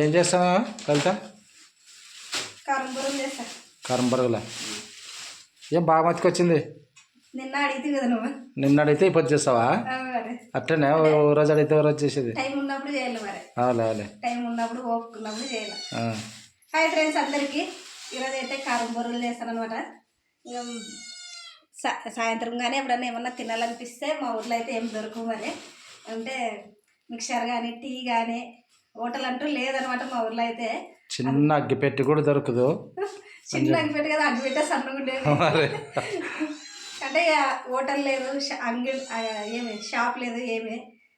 ఏం చేస్తావా కవిత కారం బూరలు చేస్తా. కారం బరుగుల ఏం బాగా మతికొచ్చింది? నిన్న అడిగితే కదా నువ్వు. నిన్న అడిగితే ఇప్పుడు చేస్తావా? అట్లనే ఓ రోజు అడిగితే ఓ రోజు చేసేది. టైం ఉన్నప్పుడు చేయాలి మరి. అవులే టైం ఉన్నప్పుడు ఓపుకున్నప్పుడు చేయాలి. హాయ్ ఫ్రెండ్స్ అందరికీ. ఈరోజు అయితే కారం బూరలు చేస్తాను అనమాట సాయంత్రం కానీ ఎప్పుడన్నా ఏమన్నా తినాలనిపిస్తే మా ఊర్లో అయితే ఏం దొరకవు మరి. అంటే మిక్చర్ కానీ టీ కానీ హోటల్ అంటూ లేదనమాట మా ఊర్లో అయితే. చిన్న అగ్గి పెట్టి కూడా దొరకదు. చిన్న అగ్గిపెట్టి కదా అగ్గిపెట్టే సన్నగా ఉండేది మరి అంటే హోటల్ లేదు ఆ, ఏమి షాప్ లేదు ఏమి.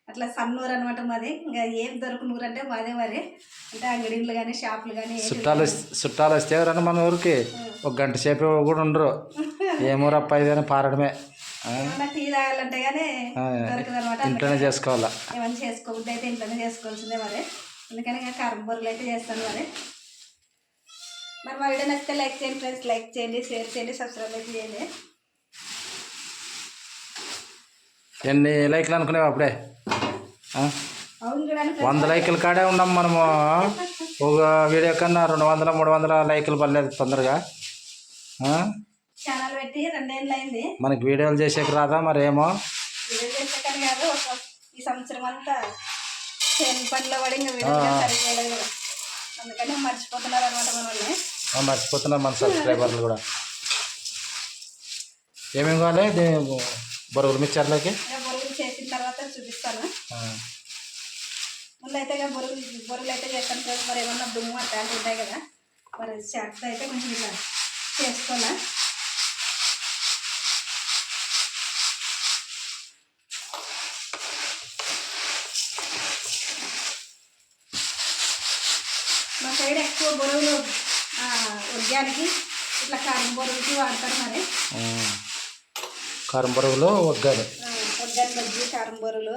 అట్లా సన్నూరు అనమాట మాది. ఇంకా ఏం దొరకనూరు అంటే మాదే మరి. అంటే అంగడిలు కానీ షాపులు కానీ చుట్టాలు చుట్టాలు వస్తే ఎవరన్నా మన ఊరికి ఒక గంట సేపు కూడా ఉండరు. ఏమో రప్ప ఇదని పారడమే. టీ తాగాలంటే కానీ దొరకదు అనమాట ఇంట్లోనే చేసుకోవాలా. ఏమైనా చేసుకోవద్దు అయితే ఇంట్లోనే చేసుకోవాల్సిందే మరి. అందుకని ఇంకా అయితే చేస్తాను మరి. మరి మా వీడియో నచ్చితే లైక్ చేయండి ఫ్రెండ్స్ లైక్ చేయండి షేర్ చేయండి సబ్స్క్రైబ్ అయితే చేయండి. ఎన్ని లైక్లు అనుకునేవి అప్పుడే. వంద లైకుల కాడే ఉన్నాం మనము. ఒక వీడియో కన్నా రెండు వందల మూడు వందల లైకులు పర్లేదు తొందరగా. మనకి వీడియోలు చేసేకి రాదా మరి ఏమో వీడియో చేసాకని కాదు ఒక ఈ సంవత్సరం అంతా చేను పనిలో పడి ఇంకా వీడియో కదా అందుకని మర్చిపోతున్నారు అనమాట మన వాళ్ళని ఆ, మర్చిపోతున్నారు మన సబ్స్క్రైబర్లు కూడా. ఏమేమి కావాలి? బొరుగులు మిక్చర్లోకి బొరుగులు చేసిన తర్వాత చూపిస్తాను. ముందు అయితే ఇక బొరుగులు బొరుగులు అయితే చేస్తాను మరి ఏమన్నా దుమ్ము అట్లాంటివి ఉంటాయి కదా మరి చేత అయితే కొంచెం ఇలా చేసుకోవాలా మా సైడ్ ఎక్కువ బొరుగులు ఉద్యానికి ఇట్లా కారం బొరుగులకి వాడతారు మరి. కారం బొరుగులు ఒగ్గారు ఆ, ఒగ్గాని బజ్జి కారం బొరుగులు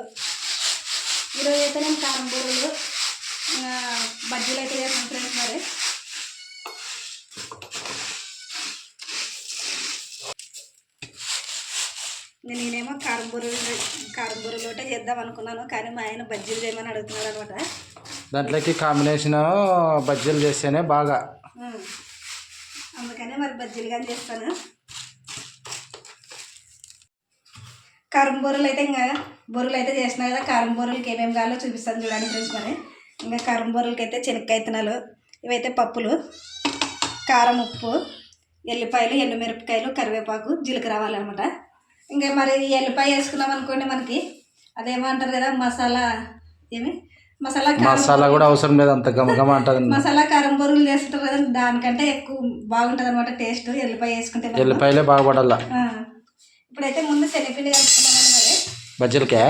ఈరోజు అయితే నేను కారం బొరుగులు బజ్జీలు అయితే చేస్తాను ఫ్రెండ్స్ మరి. నేను నేనేమో కారం బొరుగులు కారం బొరుగులు ఒకటే చేద్దాం అనుకున్నాను కానీ మా ఆయన బజ్జీలు చేయమని అడుగుతున్నాడు అనమాట. దాంట్లోకి కాంబినేషన్ బజ్జీలు చేస్తేనే బాగా. అందుకనే మరి బజ్జీలు కానీ చేస్తాను. కారం బొర్రలు అయితే ఇంకా బొర్రలు అయితే చేసిన కదా కారం బొర్రలకి ఏమేమి కావాలో చూపిస్తాను చూడండి ఫ్రెండ్స్ మరి. ఇంకా కారం బొర్రలకి అయితే చెనక్కాయ విత్తనాలు ఇవైతే పప్పులు కారం ఉప్పు ఎల్లిపాయలు ఎండుమిరపకాయలు కరివేపాకు జీలకర్ర రావాలన్నమాట. ఇంకా మరి ఎల్లిపాయ వేసుకున్నాం అనుకోండి మనకి అదేమంటారు కదా మసాలా ఏమి? మసాలా కూడా అవసరం లేదు అంత గమగమ అంటది. మసాలా కారం బొరుగులు చేస్తుంటారు కదా దానికంటే ఎక్కువ బాగుంటుంది అనమాట టేస్ట్ ఎల్లిపాయ వేసుకుంటే. ఎల్లిపాయలే బాగా పడాల ఆ. ఇప్పుడైతే ముందు శనగపిండి కలుపుకున్నామని మరి. బజ్జీలకే.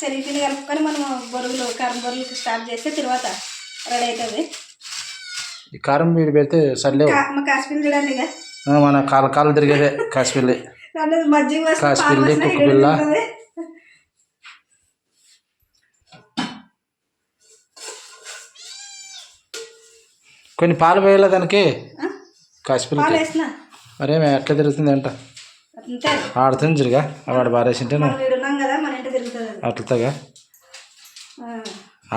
శనగపిండి కలుపుకొని మనం బొరుగులు కారం బొరుగులు స్టార్ట్ చేస్తే తర్వాత రెడీ అవుతుంది ఈ కారం మీరు పెడితే సర్లేవు. కా- మా కాశ్మీర్ చూడండి మన కాల కాలు తిరిగేదే కాశ్మీర్లే. అంటే మజ్జిగ కొన్ని పాలు పోయాలి దానికి? వేసిన? మరేమే ఎట్లా తిరుగుతుంది అంట ఆడుతుంది జరుగా. వాడు బారేసింటే అట్లతగా.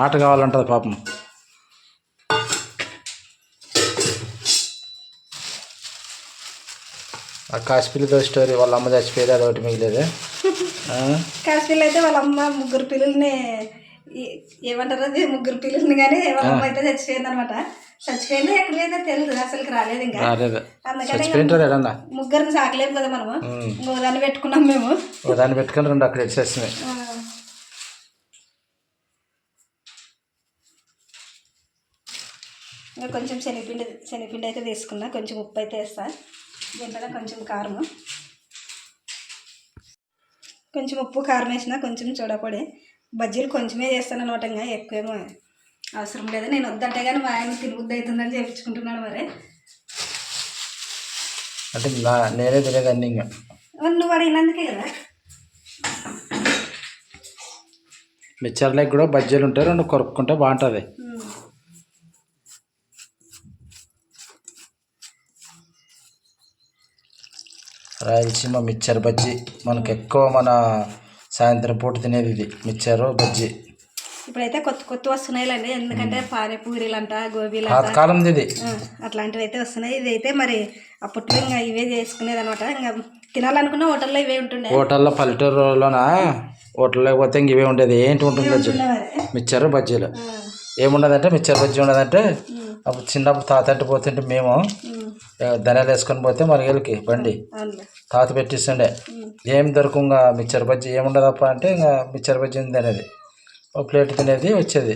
ఆట కావాలంటది పాపం. ఆ కాశ్మీర్తో స్టోరీ వాళ్ళ అమ్మ చచ్చిపోయేది అది ఒకటి మిగిలేదు. కాశ్మీర్లో అయితే వాళ్ళ అమ్మ ముగ్గురు పిల్లల్ని ఏమంటారు అది? ముగ్గురు పిల్లల్ని కానీ వాళ్ళ అమ్మ అయితే చచ్చిపోయింది అనమాట చచ్చిపోయింది ఎక్కడ పోయిందో తెలియదు అసలుకి రాలేదు ఇంకా. అందుకని ముగ్గురిని సాకలేము కదా మనము. ఇంకో దాన్ని పెట్టుకున్నాం మేము. దాన్ని పెట్టుకొని రెండు అక్కడ ఇచ్చేస్తున్నాయి ఆ. ఇంకా కొంచెం శనగపిండి శనగపిండి అయితే తీసుకున్నా. కొంచెం ఉప్పు అయితే వేస్తా. దీంట్లో కొంచెం కారం కొంచెం ఉప్పు కారం వేసిన కొంచెం చూడపొడి. బజ్జీలు కొంచెమే చేస్తాను అనమాట ఇంకా ఎక్కువేమో. అవసరం లేదు. నేను వద్దంటే కానీ మా ఆయన తిరుగుద్ది అవుతుందని చేయించుకుంటున్నాడు మరి. అంటే నేనే ఇంకా. మరి నువ్వు అడిగినందుకే కదా. మిక్చర్లకి కూడా బజ్జీలు ఉంటాయి రెండు కొరుక్కుంటే బాగుంటుంది. రాయలసీమ మిక్చర్ బజ్జీ. మనకు ఎక్కువ మన సాయంత్రం పూట తినేది ఇది మిక్చరు బజ్జీ. ఇప్పుడైతే కొత్త కొత్త వస్తున్నాయిలండి. ఎందుకంటే పానీపూరీలు అంట గోబీలు అట్లాంటివి అయితే వస్తున్నాయి. ఇది అయితే మరి అప్పట్లో ఇంకా ఇవే చేసుకునేది అనమాట ఇంకా తినాలనుకున్న హోటల్లో ఇవే ఉంటుండే. హోటల్లో పల్లెటూరులోన? హోటల్లోకి పోతే ఇంక ఇవే ఉండేది. ఏంటి ఉంటుంది మిక్చర్ బజ్జీలు. ఏముండదంటే మిక్చర్ బజ్జీ ఉండదంటే అప్పుడు చిన్నప్పుడు తాత అంటే పోతుంటే మేము ధనియాలు వేసుకొని పోతే మరిగేళ్ళకి బండి తాత పెట్టిస్తుండే. ఏం దొరకు ఇంకా మిక్చర్ బజ్జీ? ఏముండదప్ప అంటే ఇంకా మిక్చర్ బజ్జీ ఉంది అనేది. ఒక ప్లేట్ తినేది వచ్చేది.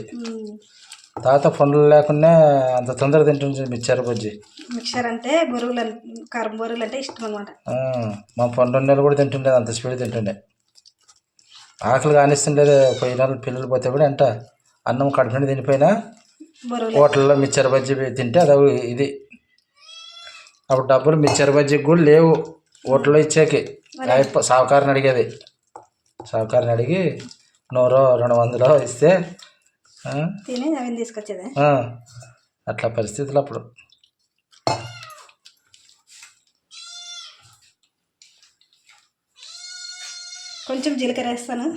తాత పండ్లు లేకుండా అంత తొందర తింటుంది మిక్చర్ బజ్జీ. మిక్సర్ అంటే బొరుగులు కారం బొరుగులు అంటే ఇష్టం అనమాట మా పండు నెలలు కూడా తింటుండేది అంత స్పీడ్ తింటుండే. ఆకలి కానిస్తుండేది పోయిన పిల్లలు పోతే కూడా అంట అన్నం కడుపు నిండా తినిపోయినా హోటల్లో మిక్చర్ బజ్జీ తింటే అది ఇది. అప్పుడు డబ్బులు మిక్చర్ బజ్జీకి కూడా లేవు హోటల్లో ఇచ్చేకి. సావుకారిని అడిగేది. సావుకారిని అడిగి నూరో రెండు వందలో ఇస్తే తిని తీసుకొచ్చేది. అట్లా పరిస్థితులు అప్పుడు. కొంచెం జీలకర్ర వేస్తాను?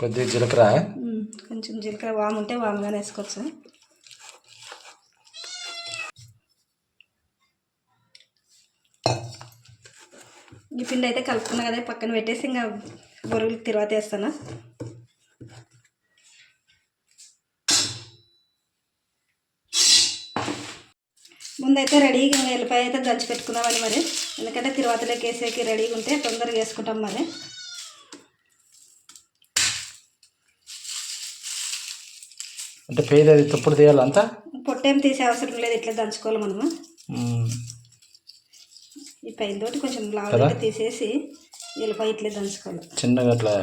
కొద్దిగా జీలకర్ర కొంచెం జీలకర్ర వాము ఉంటే వాముగానే వేసుకోవచ్చు? ఈ పిండి అయితే కలుపుకున్నా కదా పక్కన పెట్టేసి ఇంకా బొరుగులు తర్వాత వేస్తాను. ముందైతే రెడీగా ఇంకా ఎల్లిపాయ అయితే దంచి పెట్టుకుందామని మరి. ఎందుకంటే తిరువాతలోకి వేసేకి రెడీగా ఉంటే తొందరగా వేసుకుంటాం మరి. అంటే పేద అది తుప్పుడు తీయాలంతా? పొట్టేం తీసే అవసరం లేదు ఇట్లా దంచుకోవాలి మనము. ఈ పైన తోటి కొంచెం లావుగా తీసేసి ఎల్లిపాయ ఇట్లే దంచుకోవాలి. చిన్నగా అట్లా.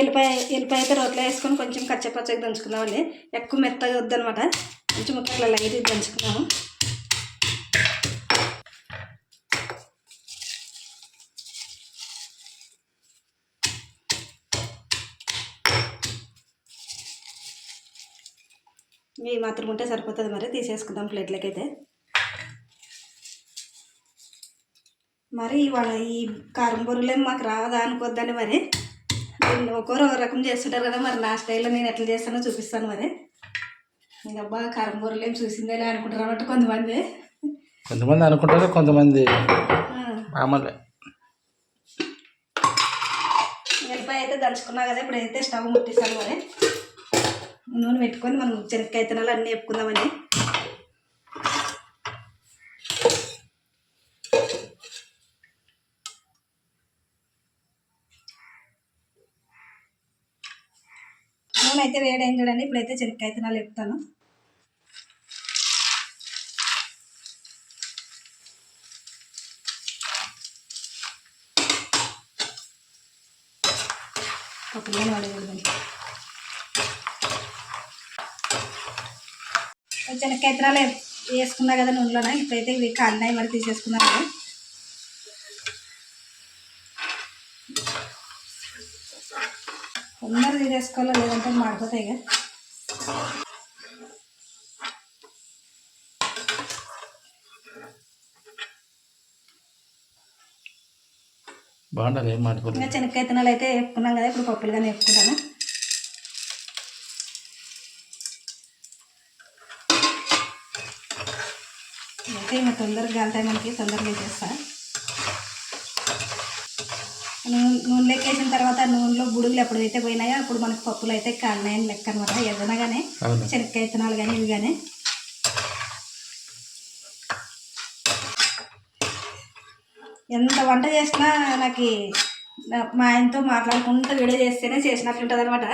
ఎల్లిపాయ ఎల్లిపాయ అయితే రోట్లో వేసుకొని కొంచెం కచ్చపచ్చగా దంచుకుందామండి. ఎక్కువ మెత్తగా వద్దనమాట. కొంచెం ఇట్లా లైట్ దంచుకున్నాము ఇవి మాత్రం ఉంటే సరిపోతుంది మరి తీసేసుకుందాం ప్లేట్లకి అయితే మరి ఇవాళ ఈ కారం బొరులేం మాకు రాదా అనుకోద్దని మరి. నేను ఒక్కొరు ఒక రకం చేస్తుంటారు కదా మరి నా స్టైల్లో నేను ఎట్లా చేస్తానో చూపిస్తాను మరి. ఇంకా అబ్బా కారం బొరులు ఏం చూసిందేలే అనుకుంటారు అన్నట్టు కొంతమంది. కొంతమంది అనుకుంటారు కొంతమంది మామూలే ఎల్లిపాయ అయితే దంచుకున్నా కదా ఇప్పుడు అయితే స్టవ్ ముట్టిస్తాను మరి. నూనె పెట్టుకొని మనం శనక్కాయ తినాలి అన్నీ వేపుకుందామని. నూనె అయితే వేడైంది చూడండి ఇప్పుడైతే శనక్కాయ తినాలి వేపుతాను. ఒక నూనె విత్తనాలు వేసుకున్నా కదా నూనెలోన? ఇప్పుడైతే ఇవి కాలినాయి మరి తీసేసుకున్నాను కదా. తొందర తీసేసుకోవాలో లేదంటే మాడిపోతాయి కదా. బాగుండాలి ఏం మాట్లాడుతుంది ఇంకా శనక్కాయ విత్తనాలు అయితే వేపుకున్నాం కదా ఇప్పుడు పప్పులుగానే వేపుకుంటాను అయితే ఇంకా తొందరగా గాలితాయి మనకి తొందరగా చేస్తా నూనె నూనెలోకి వేసిన తర్వాత నూనెలో బుడుగులు ఎప్పుడైతే పోయినాయో అప్పుడు మనకి పప్పులు అయితే కాలినాయని లెక్క అనమాట ఏదైనా కానీ అవును. శనక్కాయ విత్తనాలు కానీ ఇవి కానీ ఎంత వంట చేసినా నాకు మా ఆయనతో మాట్లాడుకుంటూ వీడియో చేస్తేనే చేసినట్లుంటుంది అనమాట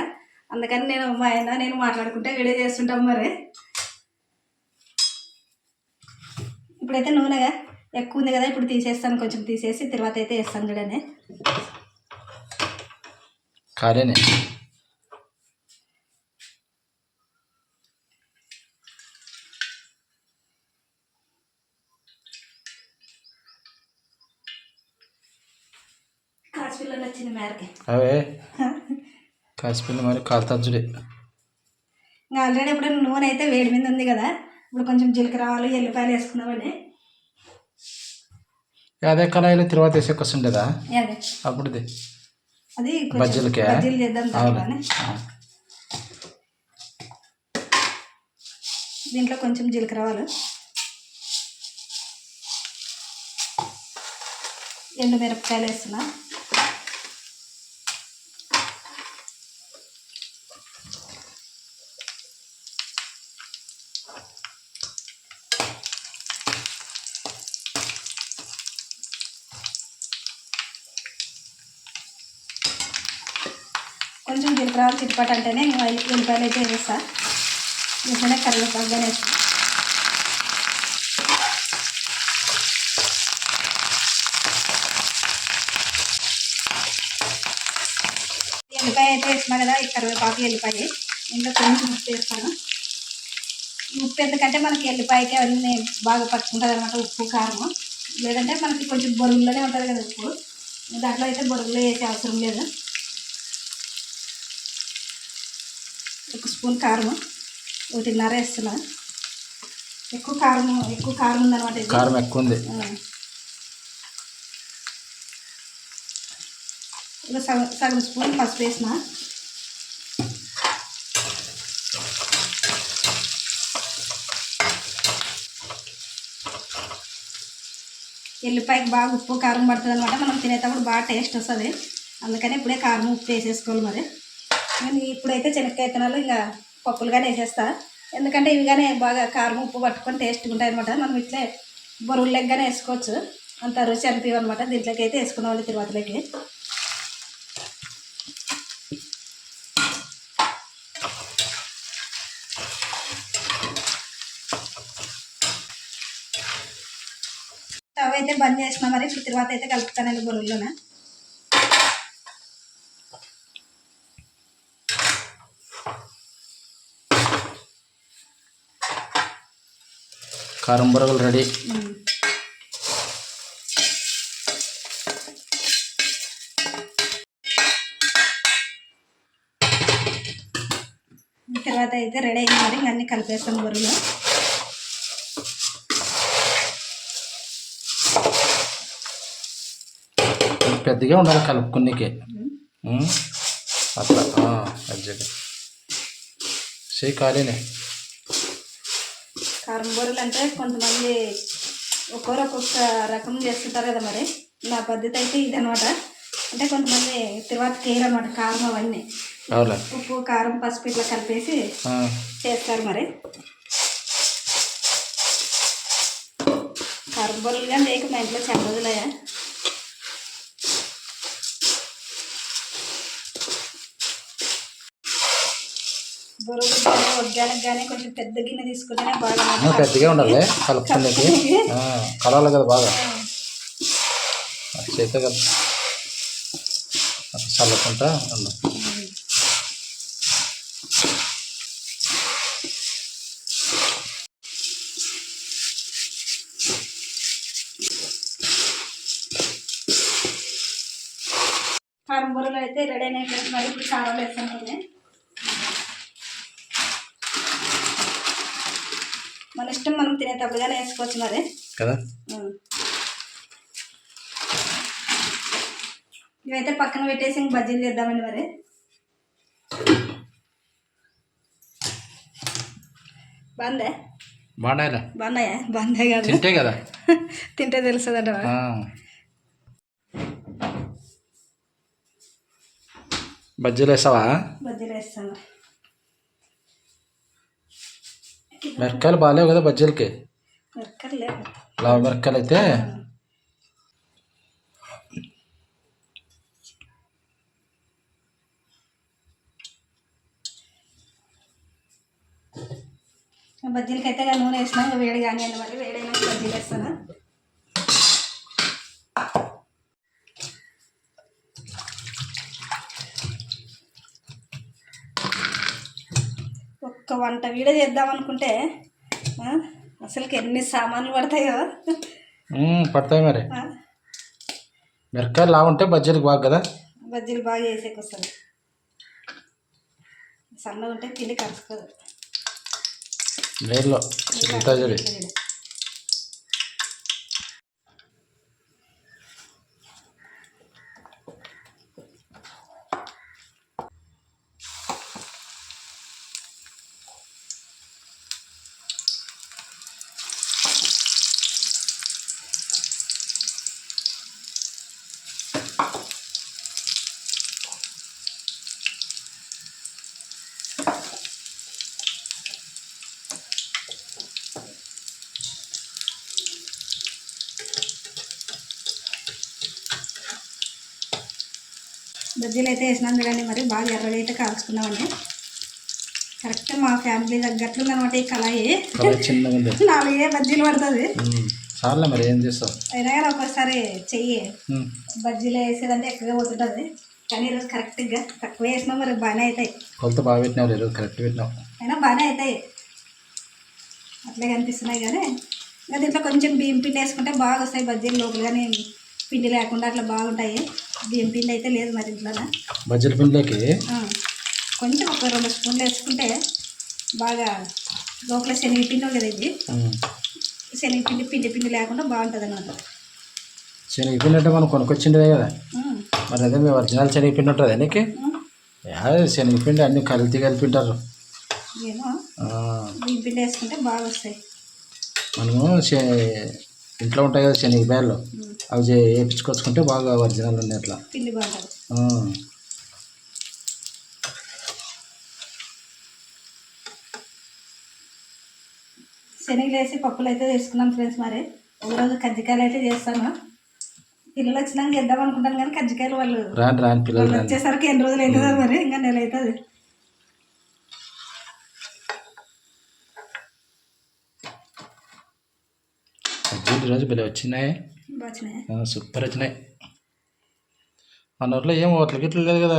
అందుకని నేను మా ఆయన నేను మాట్లాడుకుంటే వీడియో చేస్తుంటాం మరి. ఇప్పుడైతే నూనెగా ఎక్కువ ఉంది కదా ఇప్పుడు తీసేస్తాను కొంచెం తీసేసి తర్వాత అయితే వేస్తాను చూడండి. ఖాళీనే కాశ్మీర్లో వచ్చింది మేరకి. అవే. మరి ఇంకా ఆల్రెడీ ఇప్పుడు నూనె అయితే వేడి మీద ఉంది కదా ఇప్పుడు కొంచెం జీలకర్ర ఆవాలు ఎల్లిపాయలు వేసుకుందామండి అదే కళాయిలో తిరువాత వేసే కోసం ఉండేదా? అదే అప్పుడుది. అది కొంచెం బజ్జీలకే? బజ్జీలు చేద్దాం దీంట్లో కొంచెం జీలకర్ర ఆవాలు ఎండు మిరపకాయలు వేస్తున్నా. కొంచెం జీలకర్ర అంటేనే ఉల్లిపాయలు అయితే వేస్తా. వేస్తేనే కరివేపాకుగా వేస్తా. ఎల్లిపాయ అయితే వేస్తున్నా కదా ఈ కరివేపాకు ఎల్లిపాయ ఇంకా కొంచెం ఉప్పు వేస్తాను. ఉప్పు ఎందుకంటే మనకి ఎల్లిపాయకి అవన్నీ బాగా పట్టుకుంటుంది అనమాట ఉప్పు కారం లేదంటే మనకి కొంచెం బొరుగులోనే ఉంటుంది కదా ఉప్పు. దాంట్లో అయితే బొరుగులో వేసే అవసరం లేదు ఒక స్పూన్ కారం ఒకటిన్నర వేస్తున్నా ఎక్కువ కారం ఎక్కువ కారం ఉందన్నమాట కారం ఎక్కువ ఉంది. ఒక సగం సగం స్పూన్ పసుపు వేసిన. ఎల్లిపాయకి బాగా ఉప్పు కారం పడుతుంది అనమాట మనం తినేటప్పుడు బాగా టేస్ట్ వస్తుంది. అందుకని ఇప్పుడే కారం ఉప్పు వేసేసుకోవాలి మరి. నేను ఇప్పుడైతే శనక్కాయ విత్తనాలు ఇంకా పప్పులుగానే వేసేస్తా. ఎందుకంటే ఇవిగానే బాగా కారం ఉప్పు పట్టుకొని టేస్ట్గా ఉంటాయి అనమాట మనం ఇట్లే బొరువులు లెగ్గానే వేసుకోవచ్చు. అంత రుచి అనిపించవు అనమాట దీంట్లోకి అయితే వేసుకున్నాం తిరువాతలోకి. స్టవ్ అయితే బంద్ చేసిన మరి ఇప్పుడు తర్వాత అయితే కలుపుతానండి బొరుల్లోనే కారం బొరగలు రెడీ. తర్వాత అయితే రెడీ అయింది మరి అన్నీ కలిపేస్తాం బొరువులో పెద్దగా ఉండాలి కలుపుకునేకి. అట్లా. అజ్జగా చేయి ఖాళీనే కారం బొరులు అంటే కొంతమంది ఒక్కొరు ఒక్కొక్క రకం చేస్తుంటారు కదా మరి. నా పద్ధతి అయితే ఇదనమాట. అంటే కొంతమంది తర్వాత కేర్ అనమాట కారం అవన్నీ. ఉప్పు కారం పసుపు ఇట్లా కలిపేసి చేస్తారు మరి. కారం బొరులు కానీ లేక మా ఇంట్లో చాలా రోజులయ్యా కానీ కొంచెం పెద్ద గిన్నె తీసుకుంటేనే బాగా పెద్దగా ఉండాలి కలుపుకునేకి ఆ, కలవాలి కదా బాగా. చేతే కదా. చల్లుకుంటా కారం అయితే రెడీ అయినాయి మరి ఇప్పుడు కారం వేస్తాను కొన్ని. మన ఇష్టం మనం తినేటప్పుడుగానే వేసుకోవచ్చు మరి. కదా. ఇవైతే పక్కన పెట్టేసి ఇంక బజ్జీలు చేద్దామండి మరి. బాగుందే? బాగున్నాయిలే బాగున్నాయా? బాగుందే కాదు. తింటే కదా? తింటే తెలుస్తుందంట. బజ్జీలు వేసావా బజ్జీలు వేస్తాను. మిరపకాయలు బాగాలేవు కదా బజ్జీలకి? లావు మిరపకాయలు అయితే? బజ్జీలకి అయితే నూనె వేసినా వేడి కానీ మరి వేడైనా బజ్జీలు వేస్తాను? వంట వీడియో చేద్దాం అనుకుంటే అసలుకి ఎన్ని సామాన్లు పడతాయో. పడతాయి మరి. ఆ, మిరపకాయలు లా ఉంటే బజ్జీలకు బాగా కదా? బజ్జీలు బాగా వేసేకి వస్తుంది సన్నగా ఉంటే పిండి కలుసుకోదు నీళ్ళు బజ్జీలు అయితే వేసినాను కానీ మరి బాగా ఎర్రగా అయితే కాల్చుకున్నామండి. కరెక్ట్ మా ఫ్యామిలీ తగ్గట్లు అనమాట ఈ కళాయి. నాలుగే బజ్జీలు పడుతుంది. చాలే మరి ఏం చేస్తావు? అయినా కానీ ఒక్కోసారి చెయ్యి. బజ్జీలు వేసేదంటే ఎక్కువగా పోతుంటుంది. కానీ ఈరోజు కరెక్ట్గా తక్కువ వేసినా మరి బాగానే అవుతాయి. కొలత బాగా పెట్టినావు ఈరోజు కరెక్ట్ పెట్టినావు. అయినా బాగానే అవుతాయి. అట్లే కనిపిస్తున్నాయి కానీ ఇంకా దీంట్లో కొంచెం బియ్యం పిండి వేసుకుంటే బాగా వస్తాయి బజ్జీలు లోపల. కానీ పిండి లేకుండా అట్లా బాగుంటాయి. బియ్యం పిండి అయితే లేదు మరి ఇంట్లోనే. బజ్జీల పిండిలోకి? కొంచెం ఒక రెండు స్పూన్లు వేసుకుంటే బాగా లోపల శనగపిండి కదా ఇది. శనగపిండి పిండి పిండి లేకుండా బాగుంటుంది అనమాట శనగపిండి అంటే మనం కొనుక్కొచ్చిండే కదా. మరి అదే మీ ఒరిజినల్ శనగపిండి ఉంటుంది నీకు? శనగపిండి అన్ని కలిపి కలిపింటారు ఏమో. బియ్యం పిండి వేసుకుంటే బాగా వస్తాయి మనము ఇంట్లో ఉంటాయి కదా శనగపాయలు అవి చే- వేపించుకొచ్చుకుంటే బాగా ఒరిజినల్ ఉన్నాయి అట్లా. శనగలు వేసి పప్పులు అయితే చేసుకున్నాం ఫ్రెండ్స్ మరి. ఒకరోజు కజ్జికాయలు అయితే చేస్తాను. పిల్లలు వచ్చినాక చేద్దాం అనుకుంటాను కానీ కజ్జికాయలు వాళ్ళు రాని రాని పిల్లలు వచ్చేసరికి ఎన్ని రోజులు అవుతుందో మరి ఇంకా నెల అవుతుంది. బజ్జీలు రోజు భలే వచ్చినాయి. సూపర్ వచ్చినాయి. మన ఊర్లో ఏం హోటల్ గిట్ల లేదు కదా.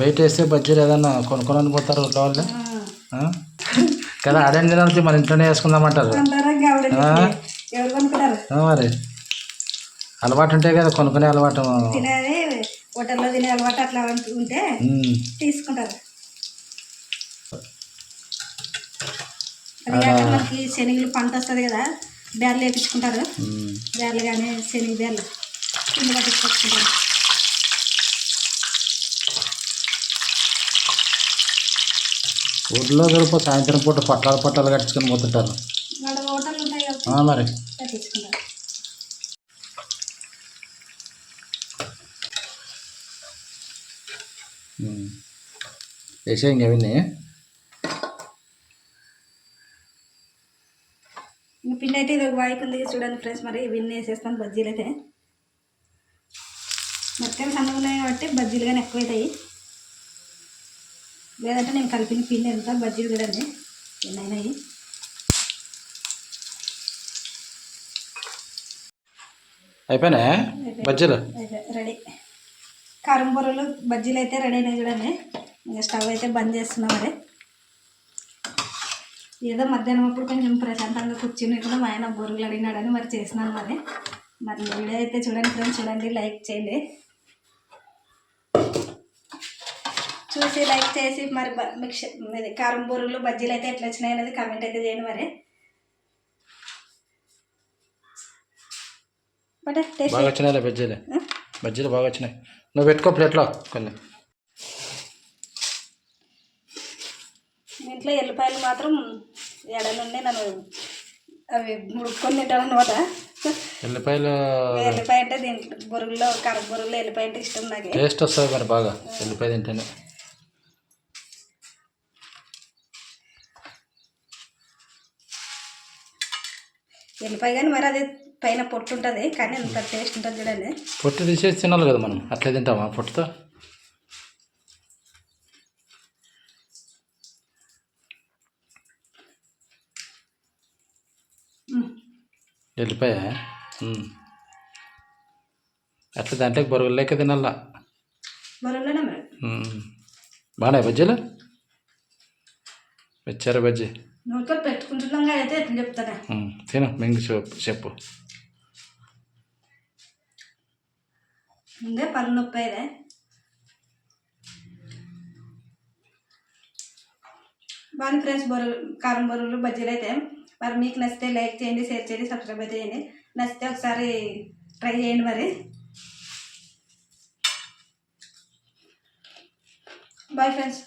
బయట వేస్తే బజ్జీలు ఏదన్నా కొనుక్కొని పోతారు ఊర్లో వాళ్ళు? కదా అదేం తినాలి మన ఇంట్లోనే వేసుకుందామంటారు. మరి. అలవాటు ఉంటాయి కదా కొనుక్కునే అలవాటు. హోటల్లో తినే అలవాటు అట్లా ఉంటే. తీసుకుంటారు. మనకి శనగలు పంట వస్తుంది కదా బేర్లు వేపించుకుంటారు. బేర్లు కానీ శనగ బేర్లు కింద పట్టించుకుంటారు. ఊర్లో దొరిపో సాయంత్రం పూట పట్టాలు పట్టాలు కట్టుకొని పోతుంటారు. మరి. వేసే ఇంకా పిండి అయితే ఇది ఒక వాయికి ఉంది చూడండి ఫ్రెండ్స్ మరి ఇవన్నీ వేసేస్తాను బజ్జీలు అయితే. మొత్తం సన్నగా ఉన్నాయి కాబట్టి బజ్జీలు కానీ ఎక్కువ అవుతాయి లేదంటే నేను కలిపిన పిండి ఎంత బజ్జీలు చూడండి ఎన్ని అయినాయి. అయిపోయినా బజ్జీలు? రెడీ. కారం బొర్రలు బజ్జీలు అయితే రెడీ అయినాయి చూడండి. ఇంకా స్టవ్ అయితే బంద్ చేస్తున్నాం మరి. ఏదో మధ్యాహ్నం అప్పుడు కొంచెం ప్రశాంతంగా కూర్చుని కూడా మా ఆయన బొరుగులు అడిగినాడని మరి చేసినాను మరి. మరి వీడియో అయితే చూడండి ఫ్రెండ్స్ చూడండి లైక్ చేయండి. చూసి లైక్ చేసి మరి బ- మీకు ష- ఇది కారం బొరుగులు బజ్జీలు అయితే ఎట్లా వచ్చినాయి అనేది కామెంట్ అయితే చేయండి మరి. బాగా వచ్చినాయిలే బజ్జీలు. బజ్జీలు బాగా వచ్చినాయి. నువ్వు పెట్టుకో ప్లేట్లో కొన్ని ఇంట్లో ఎల్లిపాయలు మాత్రం ఎడనుండి నన్ను అవి ముడుక్కొని తింటాను అనమాట ఎల్లిపాయలు ఎల్లిపాయ అంటే దీంట్లో బొరుగుల్లో కర బొరుగుల్లో ఎల్లిపాయ అంటే ఇష్టం నాకు. టేస్ట్ వస్తుంది మరి బాగా ఎల్లిపాయ తింటేనే. ఎల్లిపాయ కానీ మరి అది పైన పొట్టు ఉంటుంది కానీ అంత టేస్ట్ ఉంటుంది చూడండి. పొట్టు తీసేసి తినాలి కదా మనం అట్లే తింటామా పొట్టుతో మ్మ్. ఎల్లిపాయ ఉమ్. అట్లా దాంట్లోకి బొరుగులేక తినాలా బొరుగులోనే మరి ఉమ్. బాగున్నాయి బజ్జీలు వచ్చారా బజ్జీ నోట్లో పెట్టుకుంటున్నాం కానీ అయితే ఎట్లా చెప్తానే ఉమ్. తిను మింగి చెప్పు చెప్పు ఇంకా పళ్ళు నొప్పి అయితే బాగుంది ఫ్రెండ్స్ బొర్రెలు కారం బొర్రెలు బజ్జీలు అయితే మరి మీకు నచ్చితే లైక్ చేయండి షేర్ చేయండి సబ్స్క్రైబ్ చేయండి. నచ్చితే ఒకసారి ట్రై చేయండి మరి. Bye friends